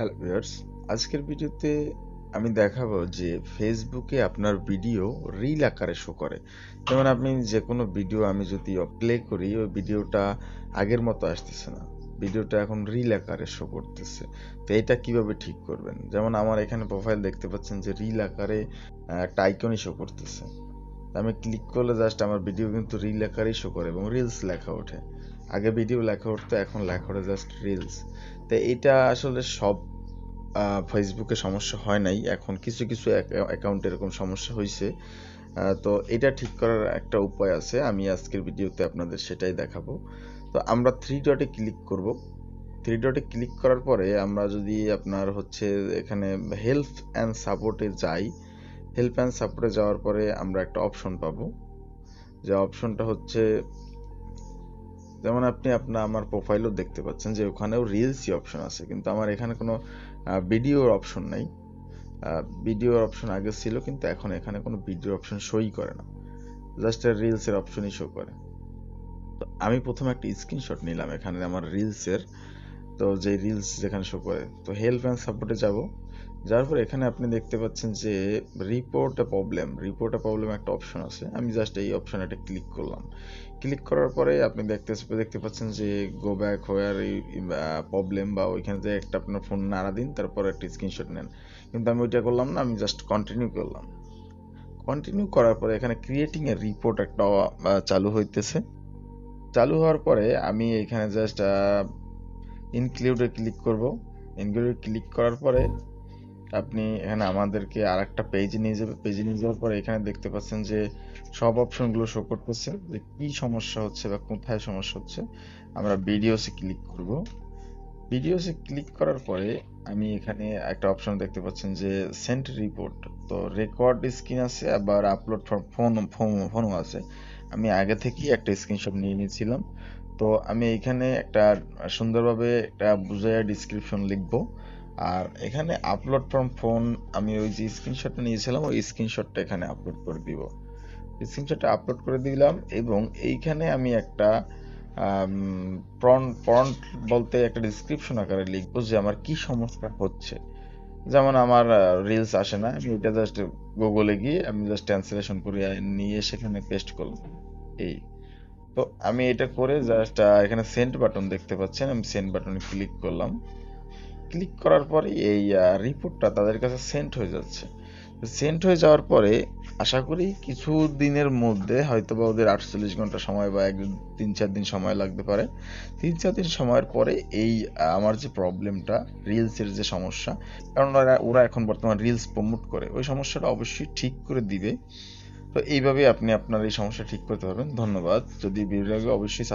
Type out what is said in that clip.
Hello viewers আজকের ভিডিওতে আমি দেখাবো যে ফেসবুকে আপনার ভিডিও রিল আকারে শো করে। যেমন আপনি যে কোনো ভিডিও আমি যদি প্লে করি, ওই ভিডিওটা আগের মতো আসতেছে না। ভিডিওটা এখন রিল আকারে শো করতেছে। তো এটা কীভাবে ঠিক করবেন? যেমন আমার এখানে প্রোফাইল দেখতে পাচ্ছেন যে রিল আকারে একটা আইকনই শো করতেছে। আমি ক্লিক করলে জাস্ট আমার ভিডিও কিন্তু রিল আকারেই শো করে এবং রিলস লেখা ওঠে। আগে ভিডিও লেখা উঠতো, এখন লেখা ওঠে জাস্ট রিলস তো এটা আসলে সব ফেসবুকে সমস্যা হয় নাই। এখন কিছু কিছু অ্যাকাউন্টে এরকম সমস্যা হয়েছে তো এটা ঠিক করার একটা উপায় আছে। আমি আজকের ভিডিওতে আপনাদের সেটাই দেখাবো। তো আমরা থ্রি ডটে ক্লিক করব। থ্রি ডটে ক্লিক করার পরে আমরা যদি আপনার হচ্ছে এখানে হেল্প অ্যান্ড সাপোর্টে যাই হেল্প অ্যান্ড সাপোর্টে যাওয়ার পরে আমরা একটা অপশন পাবো। যে অপশনটা হচ্ছে যেমন আপনি আপনার আমার প্রোফাইলও দেখতে পাচ্ছেন যে ওখানেও রিলসই অপশন আছে, কিন্তু আমার এখানে কোনো ভিডিওর অপশন নাই। ভিডিওর অপশন আগে ছিল, কিন্তু এখন এখানে কোনো ভিডিও অপশন শোই করে না। জাস্ট রিলসের অপশনই শো করে। তো আমি প্রথমে একটা স্ক্রিনশট নিলাম এখানে আমার রিলসের তো যে রিলস যেখানে শো করে, তো হেল্প অ্যান্ড সাপোর্টে যাব। যার পর এখানে আপনি দেখতে পাচ্ছেন যে report a problem report a problem একটা অপশন আছে। আমি জাস্ট এই অপশনে একটা ক্লিক করলাম। ক্লিক করার পরে আপনি দেখতে দেখতে পাচ্ছেন যে গো ব্যাক হোয়ার এই প্রবলেম বা ওইখানে যে একটা আপনার ফোন নাড়া দিন, তারপর একটা স্ক্রিনশট নেন। কিন্তু আমি ওইটা করলাম না, আমি জাস্ট কন্টিনিউ করলাম। কন্টিনিউ করার পরে এখানে ক্রিয়েটিং এর রিপোর্ট একটা চালু হইতেছে। চালু হওয়ার পরে আমি এখানে জাস্ট ইনক্লুডে ক্লিক করব। ইনক্লুডে ক্লিক করার পরে আপনি এখানে আমাদেরকে আর একটা পেজে নিয়ে যাবে। পেজে নিয়ে যাওয়ার পরে এখানে দেখতে পাচ্ছেন যে সব অপশনগুলো শো করতেছে। যে কি সমস্যা হচ্ছে বা কোথায় সমস্যা হচ্ছে, আমরা ভিডিওসে ক্লিক করব। ভিডিওসে ক্লিক করার পরে আমি এখানে একটা অপশন দেখতে পাচ্ছেন যে সেন্ট রিপোর্ট তো রেকর্ড স্ক্রিন আছে আবার আপলোড ফোন ফোনও আছে। আমি আগে থেকেই একটা স্ক্রিনশট নিয়ে নিয়েছিলাম। তো আমি এখানে একটা সুন্দরভাবে একটা বুঝাইয়া ডিসক্রিপশন লিখব। আর এখানে আপলোড ফ্রম ফোন আমি ওই যে স্ক্রিনশটটা নিয়েছিলাম, ওই স্ক্রিনশটটা এখানে আপলোড করে দিব। স্ক্রিনশটটা আপলোড করে দিলাম এবং এইখানে আমি একটা প্রন্ট বলতে একটা ডিসক্রিপশন আকারে লিখব যে আমার কি সমস্যা হচ্ছে। যেমন আমার রিলস আসে না, আমি এটা জাস্ট গুগলে গিয়ে আমি জাস্ট ট্রান্সলেশন করে নিয়ে সেখানে পেস্ট করলাম। এই। তো আমি এটা করে জাস্ট এখানে সেন্ড বাটন দেখতে পাচ্ছেন, আমি সেন্ড বাটনে ক্লিক করলাম। ক্লিক করার পরে এই রিপোর্টটা তাদের কাছে সেন্ড হয়ে যাচ্ছে। সেন্ড হয়ে যাওয়ার পরে আশা করি কিছু দিনের মধ্যে হয়তো বা ওদের আটচল্লিশ ঘণ্টা সময় বা এক তিন চার দিন সময় লাগতে পারে। তিন চার দিন সময়ের পরে এই আমার যে প্রবলেমটা রিলসের যে সমস্যা, কারণ ওরা এখন বর্তমান রিলস প্রমোট করে, ওই সমস্যাটা অবশ্যই ঠিক করে দিবে। তো এইভাবে আপনি আপনার এই সমস্যা ঠিক করতে পারবেন। ধন্যবাদ। যদি ভিডিও লাগে, অবশ্যই